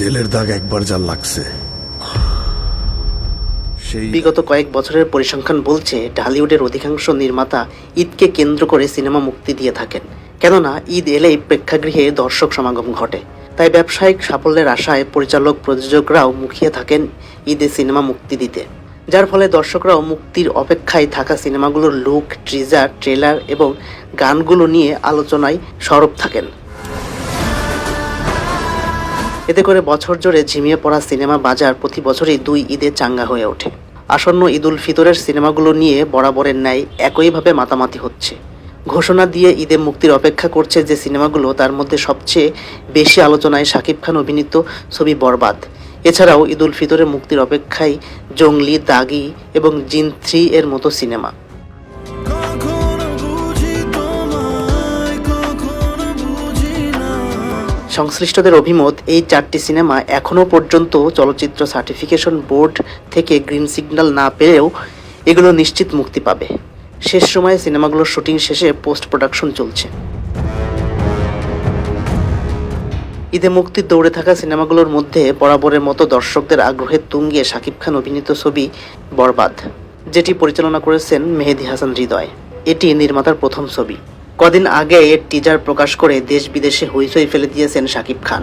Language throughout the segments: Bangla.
জেলের দাগ একবার যা লাগছে। বিগত কয়েক বছরের পরিসংখ্যান বলছে, ঢালিউডের অধিকাংশ নির্মাতা ঈদকে কেন্দ্র করে সিনেমা মুক্তি দিয়ে থাকেন। কেননা, ঈদ এলেই প্রেক্ষাগৃহে দর্শক সমাগম ঘটে। তাই ব্যবসায়িক সাফল্যের আশায় পরিচালক, প্রযোজকরাও মুখিয়ে থাকেন ঈদে সিনেমা মুক্তি দিতে। যার ফলে দর্শকরাও মুক্তির অপেক্ষায় থাকা সিনেমাগুলোর লুক ট্রিজার ট্রেলার এবং গানগুলো নিয়ে আলোচনায় সরব থাকেন। এতে করে বছর জুড়ে ঝিমিয়ে পড়া সিনেমা বাজার প্রতি বছরই দুই ঈদে চাঙ্গা হয়ে ওঠে। আসন্ন ঈদ উল ফিতরের সিনেমাগুলো নিয়ে বরাবরের ন্যায় একইভাবে মাতামাতি হচ্ছে। ঘোষণা দিয়ে ঈদে মুক্তির অপেক্ষা করছে যে সিনেমাগুলো তার মধ্যে সবচেয়ে বেশি আলোচনায় শাকিব খান অভিনীত ছবি বরবাদ। এছাড়াও ঈদ উল ফিতরের মুক্তির অপেক্ষায় জঙ্গলি দাগি এবং জিন থ্রি এর মতো সিনেমা। সংশ্লিষ্টদের অভিমত, এই চারটি সিনেমা এখনও পর্যন্ত চলচ্চিত্র সার্টিফিকেশন বোর্ড থেকে গ্রিন সিগন্যাল না পেলেও এগুলো নিশ্চিত মুক্তি পাবে। শেষ সময়ে সিনেমাগুলোর শুটিং শেষে পোস্ট প্রোডাকশন চলছে। ঈদে মুক্তির দৌড়ে থাকা সিনেমাগুলোর মধ্যে বরাবরের মতো দর্শকদের আগ্রহের তুঙ্গে শাকিব খান অভিনীত ছবি বরবাদ, যেটি পরিচালনা করেছেন মেহেদি হাসান হৃদয়। এটি নির্মাতার প্রথম ছবি। কদিন আগে এর টিজার প্রকাশ করে দেশ বিদেশে হইচই ফেলে দিয়েছেন শাকিব খান।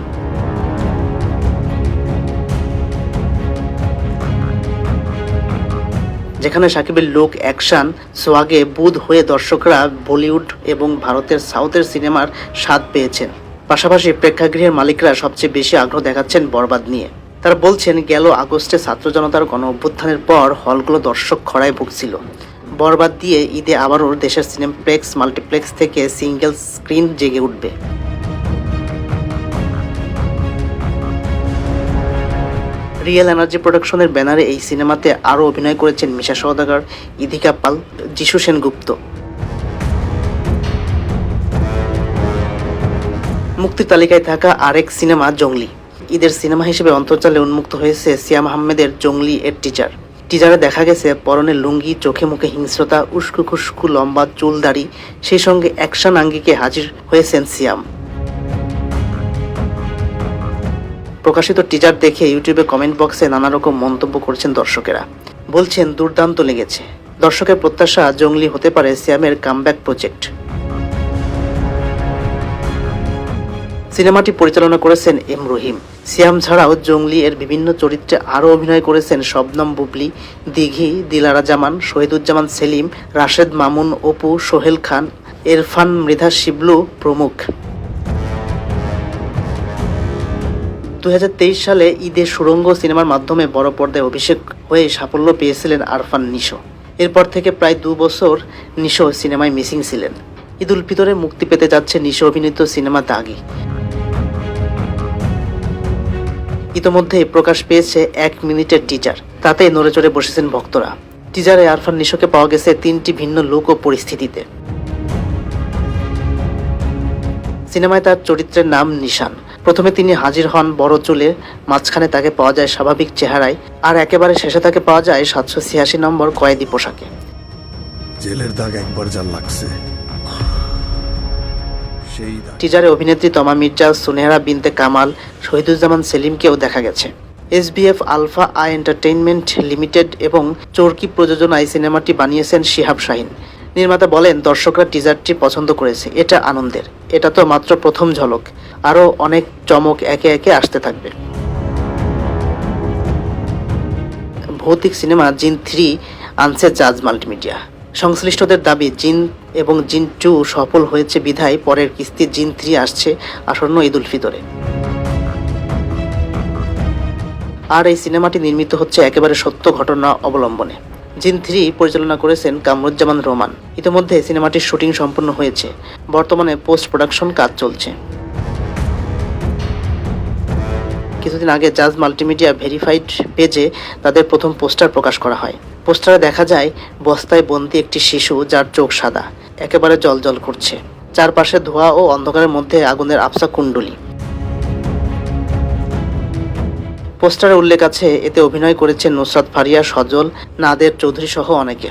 যেখানে সাকিবের লোক অ্যাকশন, সোয়াগে বুধ হয়ে দর্শকরা বলিউড এবং ভারতের সাউথের সিনেমার স্বাদ পেয়েছেন। পাশাপাশি প্রেক্ষাগৃহের মালিকরা সবচেয়ে বেশি আগ্রহ দেখাচ্ছেন বরবাদ নিয়ে। তারা বলছেন, গেল আগস্টে ছাত্র জনতার গণ অভ্যুত্থানের পর হলগুলো দর্শক খরায় ভুগছিল। বরবাদ দিয়ে ঈদে আবারও দেশের সিনেপ্লেক্স, মাল্টিপ্লেক্স থেকে সিঙ্গেল স্ক্রিন জেগে উঠবে। রিয়েল এনার্জি প্রোডাকশনের ব্যানারে এই সিনেমাতে আরও অভিনয় করেছেন মিশা সওদাগর, ইধিকা পাল, যিশু সেনগুপ্ত। মুক্তির তালিকায় থাকা আরেক সিনেমা জঙ্গলি। ঈদের সিনেমা হিসেবে অন্তর্জালে উন্মুক্ত হয়েছে সিয়াম আহমেদের জঙ্গলি এর টিজার টিজারে দেখা গেছে পরনে লুঙ্গি, চোখে মুখে হিংস্রতা, উস্কু খুস্কু, লম্বা চুল দাড়ি, সেই সঙ্গে অ্যাকশন আঙ্গিকে হাজির হয়েছেন সিয়াম। প্রকাশিত টিজার দেখে ইউটিউবে কমেন্ট বক্সে নানা রকম মন্তব্য করছেন দর্শকেরা। বলছেন, দুর্দান্ত লেগেছে। দর্শকের প্রত্যাশা জঙ্গলি হতে পারে সিয়ামের কামব্যাক প্রজেক্ট। সিনেমাটি পরিচালনা করেছেন এম রহিম। সিয়াম ছাড়াও জঙ্গলি এর বিভিন্ন চরিত্রে আরও অভিনয় করেছেন শবনম বুবলি, দিঘি, দিলারা জামান, শহীদুজ্জামান সেলিম, রাশেদ মামুন, অপু, সোহেল খান, এরফান মৃধা শিবলু প্রমুখ। দু হাজার তেইশ সালে ঈদে সুরঙ্গ সিনেমার মাধ্যমে বড় পর্দায় অভিষেক হয়ে সাফল্য পেয়েছিলেন আরফান নিশো। এরপর থেকে প্রায় দু বছর নিশো সিনেমায় মিসিং ছিলেন। ঈদ উল ফিতরে মুক্তি পেতে যাচ্ছে নিশো অভিনীত সিনেমা দাগি। ইতোমধ্যেই প্রকাশ পেয়েছে এক মিনিটের টিজার তাতে নড়ে চড়ে বসেছেন ভক্তরা। টিজারে আরফান নিশোকে পাওয়া গেছে তিনটি ভিন্ন লোক ও পরিস্থিতিতে। সিনেমায় তার চরিত্রের নাম নিশান। প্রথমে তিনি হাজির হন বড় চুলে মাঝখানে তাকে পাওয়া যায় স্বাভাবিক চেহারায়, আর একেবারে শেষে তাকে পাওয়া যায় সাতশো ছিয়াশি নম্বর কয়েদি পোশাকে। জেলের দাগ একবার যা লাগছে। টিজারে অভিনেত্রী তমা মির্জা, সুনেহরা বিনতে কামাল, শহীদুজ্জামান সেলিমকেও দেখা গেছে। SBF, Alpha, I entertainment limited এবং চরকি প্রযোজনায় সিনেমাটি বানিয়েছেন শিহাব শাহিন। নির্মাতা বলেন, দর্শকরা টিজারটি পছন্দ করেছে, এটা আনন্দের। এটা তো মাত্র প্রথম ঝলক, আরও অনেক চমক একে একে আসতে থাকবে। ভৌতিক সিনেমা জিন থ্রি আনছে জাজ মাল্টিমিডিয়া। সংশ্লিষ্টদের দাবি, জিন এবং জিন টু সফল হয়েছে বিধায় পরের কিস্তি জিন থ্রি আসছে আসন্ন ঈদ উল ফিতরে। আর এই সিনেমাটি নির্মিত হচ্ছে একেবারে সত্য ঘটনা অবলম্বনে। জিন থ্রি পরিচালনা করেছেন কামরুজ্জামান রোমান। ইতিমধ্যে সিনেমাটির শুটিং সম্পন্ন হয়েছে। বর্তমানে পোস্ট প্রোডাকশন কাজ চলছে। কিছুদিন আগে জাজ মাল্টিমিডিয়া ভেরিফাইড পেজে তাদের প্রথম পোস্টার প্রকাশ করা হয়। পোস্টারে দেখা যায়, বস্তায় বন্দি একটি শিশু যার চোখ সাদা। একেবারে জল করছে। চারপাশে ধোঁয়া ও অন্ধকারের মধ্যে আগুনের আফসা কুণ্ডলী। পোস্টারে উল্লেখ আছে, এতে অভিনয় করেছেন নুসরাত ফারিয়া, সজল, নাদের চৌধুরী সহ অনেকে।